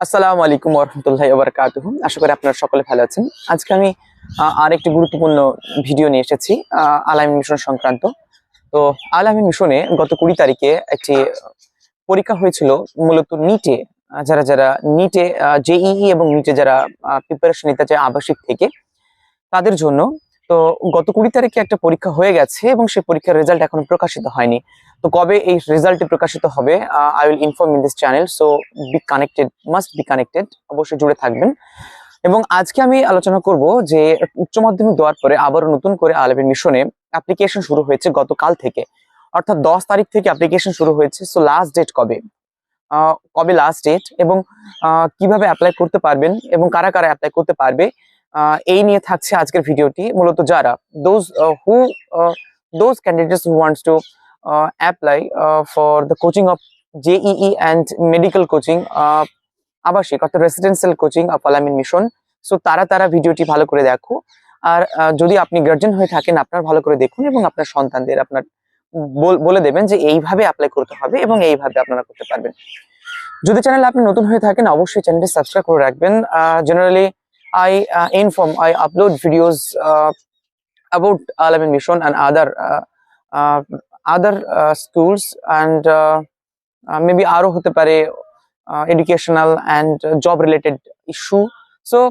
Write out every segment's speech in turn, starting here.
আসসালামু আলাইকুম ওরহামতুল্লাহ ওবরাকাতুহ আশা করি আপনারা সকলে ভালো আছেন। আজকে আমি আর একটি গুরুত্বপূর্ণ ভিডিও নিয়ে এসেছি আহ, আলামিন মিশন সংক্রান্ত। তো আলামিন মিশনে গত কুড়ি তারিখে একটি পরীক্ষা হয়েছিল মূলত নিটে যারা যারা নিটে জেইই এবং নিটে যারা প্রিপারেশন নিতে চায় আবাসিক থেকে তাদের জন্য তো গত কুড়ি তারিখে একটা পরীক্ষা হয়ে গেছে এবং সেই পরীক্ষার রেজাল্ট এখনও প্রকাশিত হয়নি। তো কবে এই রেজাল্টটি প্রকাশিত হবে I will inform in this channel so be connected must be connected অবশ্যই জুড়ে থাকবেন। এবং আজকে আমি আলোচনা করব যে উচ্চ মাধ্যমিক দেওয়ার পরে আবারও নতুন করে আলেবের মিশনে অ্যাপ্লিকেশন শুরু হয়েছে গতকাল থেকে। অর্থাৎ দশ তারিখ থেকে অ্যাপ্লিকেশন শুরু হয়েছে সো লাস্ট ডেট কবে? কবে লাস্ট ডেট এবং কীভাবে অ্যাপ্লাই করতে পারবেন এবং কারা কারা অ্যাপ্লাই করতে পারবে এই নিয়ে থাকছে আজকের ভিডিওটি মূলত যারা those who those candidates who wants to apply for the coaching of JEE and medical coaching আবাসিক অর্থাৎ residential coaching of Alamin mission so তারা তারা ভিডিওটি ভালো করে দেখো। আর যদি আপনি গার্জেন হয়ে থাকেন, আপনার ভালো করে দেখুন এবং আপনার সন্তানদের আপনার বল- দেবেন যে এইভাবে অ্যাপ্লাই করতে হবে এবং এইভাবে আপনারা করতে পারবেন। যদি চ্যানেলে আপনি নতুন হয়ে থাকেন, অবশ্যই চ্যানেলটি সাবস্ক্রাইব করে রাখবেন। Generally I inform I upload videos about Alamin Mission and other uh, uh, other uh, schools and uh, uh, আরও হতে পারে educational and job related issue so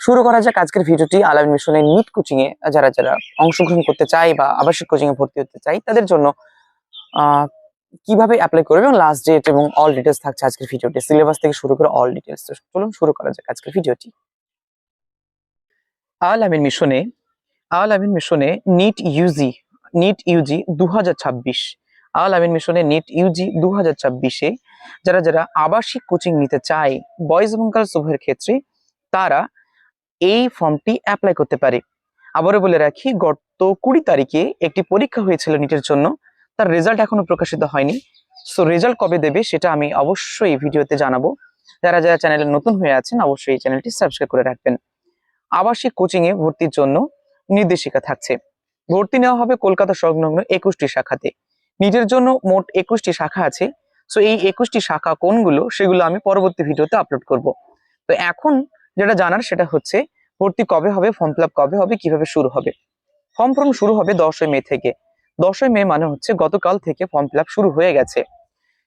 শুরু করা যাক আজকের ভিডিওটি আলামিন মিশনের নিট কোচিং এ। যারা যারা অংশগ্রহণ করতে চায় বা আবাসিক কোচিংয়ে ভর্তি হতে চায় তাদের জন্য আহ, কীভাবে অ্যাপ্লাই করবে এবং লাস্ট ডেট এবং অল ডিটেলস থাকছে আজকের ভিডিওটি সিলেবাস থেকে শুরু করে অল ডিটেলস চলুন শুরু করা যাক আজকের ভিডিওটি। আলামিন মিশনে আল আমিন মিশনে নিট ইউজি নিট ইউজি দু হাজার ছাব্বিশ। আল আমিন মিশনে নিট ইউজি দু হাজার ছাব্বিশে যারা যারা আবাসিক কোচিং নিতে চায়, বয়েজ এবং গার্লস উভয়ের ক্ষেত্রে তারা এই ফর্মটি অ্যাপ্লাই করতে পারে। আবারও বলে রাখি, গত কুড়ি তারিখে একটি পরীক্ষা হয়েছিল নিটের জন্য। তার রেজাল্ট এখনও প্রকাশিত হয়নি। সো রেজাল্ট কবে দেবে সেটা আমি অবশ্যই এই ভিডিওতে জানাব। যারা যারা চ্যানেলে নতুন হয়ে আছেন, অবশ্যই এই চ্যানেলটি সাবস্ক্রাইব করে রাখবেন। আবাসিক কোচিং এ ভর্তির জন্য নির্দেশিকা থাকছে। ভর্তি নেওয়া হবে কলকাতা সংলগ্ন একুশটি শাখাতে। নিজের জন্য মোট একুশটি শাখা আছে। সো এই একুশটি শাখা কোনগুলো সেগুলো আমি পরবর্তী ভিডিওতে আপলোড করব। তো এখন যেটা জানার সেটা হচ্ছে, ভর্তি কবে হবে ফর্ম ফিল কবে হবে, কীভাবে শুরু হবে? ফর্ম ফর্ম শুরু হবে দশই মে থেকে। দশই মে মানে হচ্ছে গতকাল থেকে ফর্ম ফিল শুরু হয়ে গেছে।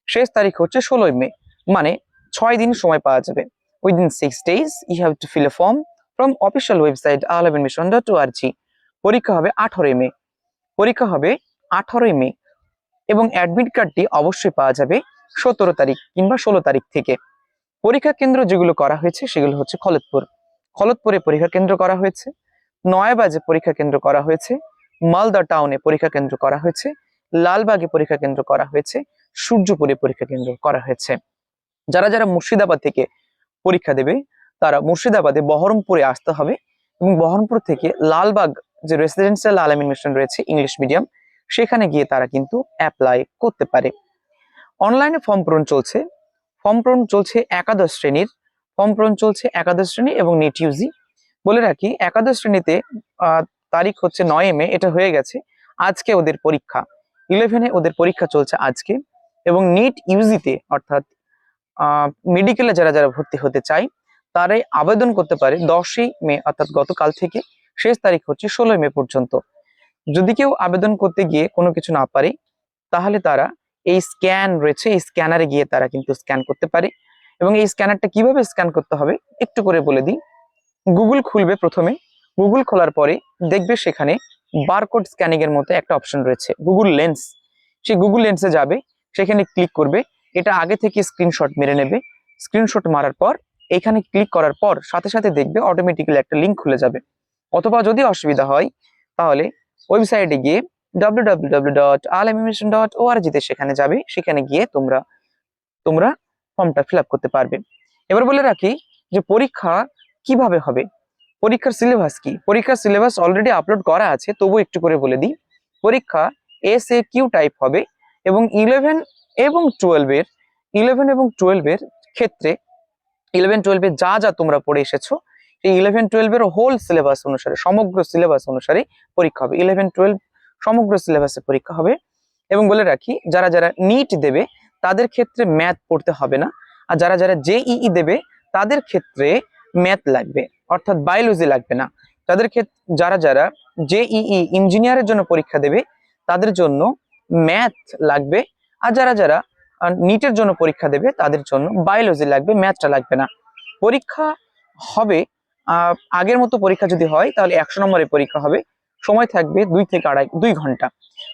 শেষ তারিখ হচ্ছে ষোলোই মে মানে ছয় দিন সময় পাওয়া যাবে। Within six days you have to fill a form from official website Al Ameen mission dot O R G পরীক্ষা হবে আঠারোই মে। পরীক্ষা হবে আঠারোই মে এবং অ্যাডমিট কার্ডটি অবশ্যই পাওয়া যাবে সতেরো তারিখ কিংবা ষোলো তারিখ থেকে। পরীক্ষা কেন্দ্র যেগুলো করা হয়েছে সেগুলো হচ্ছে খলতপুর। খলতপুরে পরীক্ষা কেন্দ্র করা হয়েছে, নয়াবাজে পরীক্ষা কেন্দ্র করা হয়েছে, মালদা টাউনে পরীক্ষা কেন্দ্র করা হয়েছে, লালবাগে পরীক্ষা কেন্দ্র করা হয়েছে, সূর্যপুরে পরীক্ষা কেন্দ্র করা হয়েছে। যারা যারা মুর্শিদাবাদ থেকে পরীক্ষা দেবে, তারা মুর্শিদাবাদে বহরমপুরে আসতে হবে এবং বহরমপুর থেকে লালবাগ যে রেসিডেন্সিয়াল আলামিন মিশন রয়েছে ইংলিশ মিডিয়াম সেখানে গিয়ে তারা কিন্তু অ্যাপ্লাই করতে পারে। অনলাইনে ফর্ম পূরণ চলছে। ফর্ম পূরণ চলছে একাদশ শ্রেণির। ফর্ম পূরণ চলছে একাদশ শ্রেণি এবং নেট ইউজি বলে রাখি, একাদশ শ্রেণীতে তারিখ হচ্ছে নয় মে, এটা হয়ে গেছে। আজকে ওদের পরীক্ষা। ইলেভেনে ওদের পরীক্ষা চলছে আজকে। এবং নিট ইউজিতে অর্থাৎ মেডিকেলে যারা যারা ভর্তি হতে চায়, তারাই আবেদন করতে পারে দশই মে, অর্থাৎ গতকাল থেকে। শেষ তারিখ হচ্ছে ষোলোই মে পর্যন্ত। যদি কেউ আবেদন করতে গিয়ে কোনো কিছু না পারে, তাহলে তারা এই স্ক্যান রয়েছে, এই স্ক্যানারে গিয়ে তারা কিন্তু স্ক্যান করতে পারে। এবং এই স্ক্যানারটা কীভাবে স্ক্যান করতে হবে, একটু করে বলে দিই। গুগল খুলবে প্রথমে। গুগল খোলার পরে দেখবে সেখানে বারকোড স্ক্যানিং এর মতো একটা অপশন রয়েছে, গুগল লেন্স। সে গুগল লেন্সে যাবে, সেখানে ক্লিক করবে। এটা আগে থেকে স্ক্রিনশট মেরে নেবে। স্ক্রিনশট মারার পর, এখানে ক্লিক করার পর সাথে সাথে দেখবে, অটোমেটিক্যালি একটা লিঙ্ক খুলে যাবে। অথবা যদি অসুবিধা হয়, তাহলে ওয়েবসাইটে গিয়ে www.alamimission.org তে সেখানে যাবে। সেখানে গিয়ে তোমরা তোমরা ফর্মটা ফিল করতে পারবে। এবার বলে রাখি যে পরীক্ষা কীভাবে হবে? পরীক্ষার সিলেবাস কি? পরীক্ষার সিলেবাস অলরেডি আপলোড করা আছে তবু একটু করে বলে দিই। পরীক্ষা এস এ কিউ টাইপ হবে এবং ইলেভেন এবং টুয়েলভের ইলেভেন এবং টুয়েলভের ক্ষেত্রে ইলেভেন টুয়েলভে যা যা তোমরা পড়ে এসেছ ইলেভেন টুয়েলভের হোল সিলেবাস অনুসারে, সমগ্র সিলেবাস অনুসারে পরীক্ষা হবে। ইলেভেন টুয়েলভ সমগ্র সিলেবাসে পরীক্ষা হবে। এবং বলে রাখি, যারা যারা নিট দেবে, তাদের ক্ষেত্রে ম্যাথ পড়তে হবে না। আর যারা যারা জেইই দেবে, তাদের ক্ষেত্রে ম্যাথ লাগবে। অর্থাৎ বায়োলজি লাগবে না। তাদের ক্ষেত্রে যারা যারা জেইই ইঞ্জিনিয়ারের জন্য পরীক্ষা দেবে, তাদের জন্য ম্যাথ লাগবে। আর যারা যারা নিটের জন্য পরীক্ষা দেবে, তাদের জন্য বায়োলজি লাগবে ম্যাথটা লাগবে না। পরীক্ষা হবে আগের মতো পরীক্ষা যদি হয়, তাহলে একশো নম্বরের পরীক্ষা হবে। সময় থাকবে দুই থেকে আড়াই, দুই ঘণ্টা।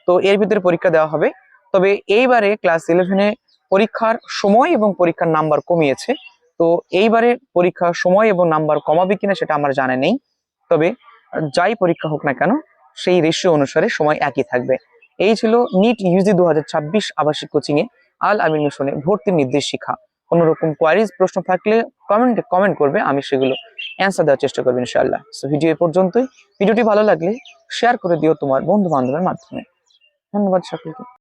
তো এর ভিতরে পরীক্ষা দেওয়া হবে। তবে এইবারে ক্লাস ইলেভেনে পরীক্ষার সময় এবং পরীক্ষার নাম্বার কমিয়েছে। তো এইবারে পরীক্ষার সময় এবং নাম্বার কমাবে কিনা সেটা আমার জানা নেই। তবে যাই পরীক্ষা হোক না কেন, সেই রেশিও অনুসারে সময় একই থাকবে। এই ছিল নিট ইউজি দু হাজার ছাব্বিশ আবাসিক কোচিং এ আল আমিন মিশনে ভর্তির নির্দেশিকা কোনো রকম কোয়ারিজ প্রশ্ন থাকলে কমেন্টে কমেন্ট করবে, আমি সেগুলো অ্যান্সার দেওয়ার চেষ্টা করব ইনশাআল্লাহ। সো ভিডিও এ পর্যন্তই। ভিডিওটি ভালো লাগলে শেয়ার করে দিও তোমার বন্ধু বান্ধবের মাধ্যমে। ধন্যবাদ সকলকে।